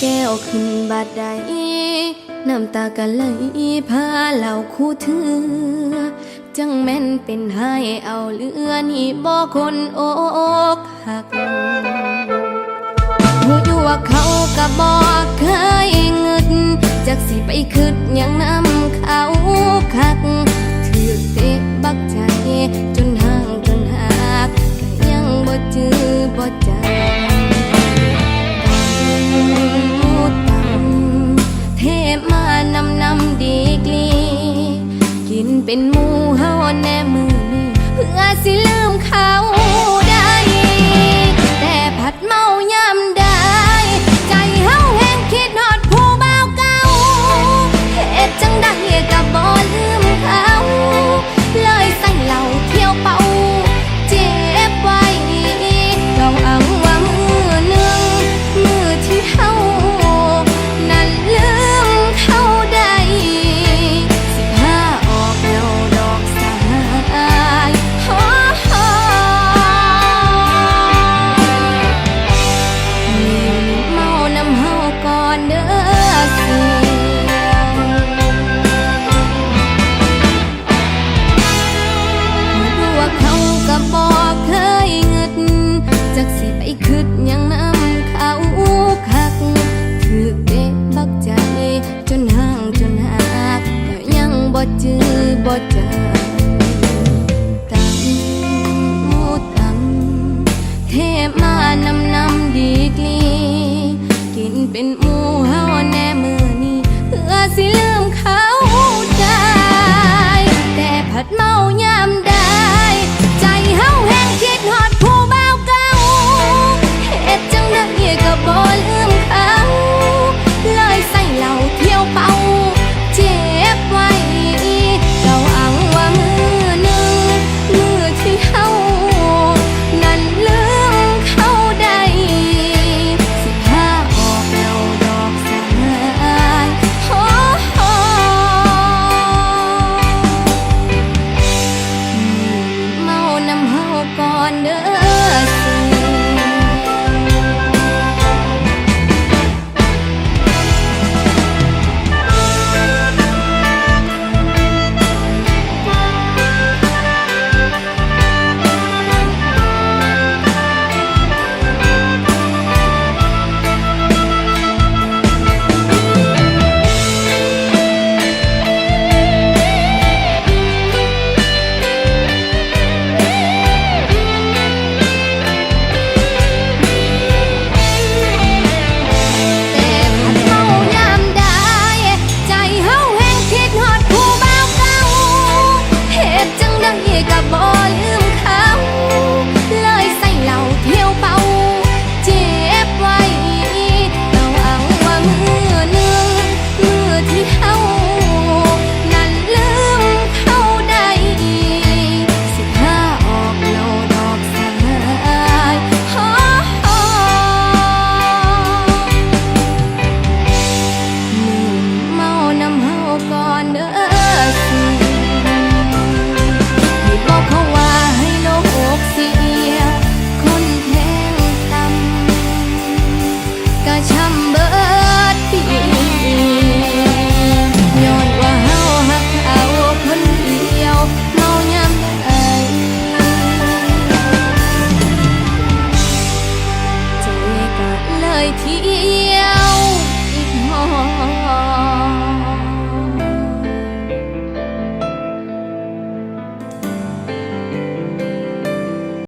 แก้วขึ้นบาดใดน้ำตากันไหลพาเหล่าคู่เธอจังแม่นเป็นให้เอาเลือนี่บ่คนโอกหักหูอยู่ว่าเขากับบ่เคยเงิด จื้อบ่จาตั้งมูตั้งเทมานำ อนเด้อ